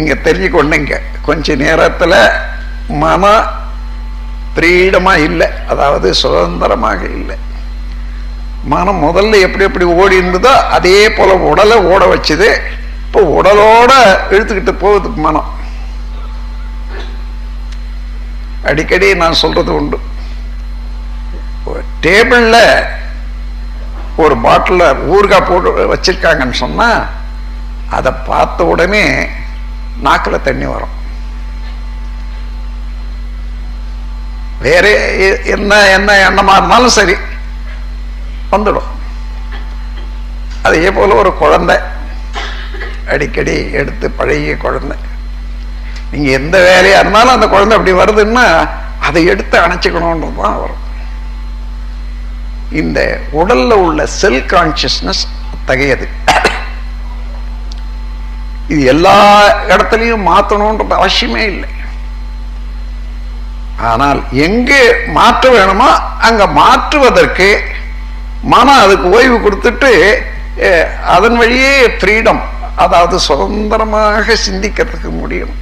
இங்க தெரிஞ்சுக்கொண்டீங்க கொஞ்ச நேரத்துல மனம் பிரீடமா இல்லை. அதாவது சுதந்திரமாக இல்லை. மனம் முதல்ல எப்படி எப்படி ஓடி இருந்ததோ அதே போல உடலை ஓட வச்சுது. இப்போ உடலோட இழுத்துக்கிட்டு போகுது மனம். அடிக்கடி நான் சொல்றது உண்டு. டேபிளில் ஒரு பாட்டில் ஊறுகாய் போட்டு வச்சிருக்காங்கன்னு சொன்னால் அதை பார்த்த உடனே நாக்கில் தண்ணி வரும். வேற என்ன என்ன எண்ணமா இருந்தாலும் சரி வந்துடும். அதே போல ஒரு குழந்தை அடிக்கடி எடுத்து பழகிய குழந்தை. நீங்க எந்த வேலையா இருந்தாலும் அந்த குழந்தை அப்படி வருதுன்னா அதை எடுத்து அணைச்சிக்கணும்னு தான் வரும். இந்த உடல்ல உள்ள செல் கான்சியஸ்னஸ் அத்தகையது. இது எல்லா இடத்துலையும் மாற்றணுன்றது அவசியமே இல்லை. ஆனால் எங்கே மாற்ற வேணுமோ அங்க மாற்றுவதற்கு மனம் அதுக்கு ஓய்வு கொடுத்துட்டு அதன் வழியே ஃப்ரீடம் அதாவது சுதந்திரமாக சிந்திக்கிறதுக்கு முடியும்.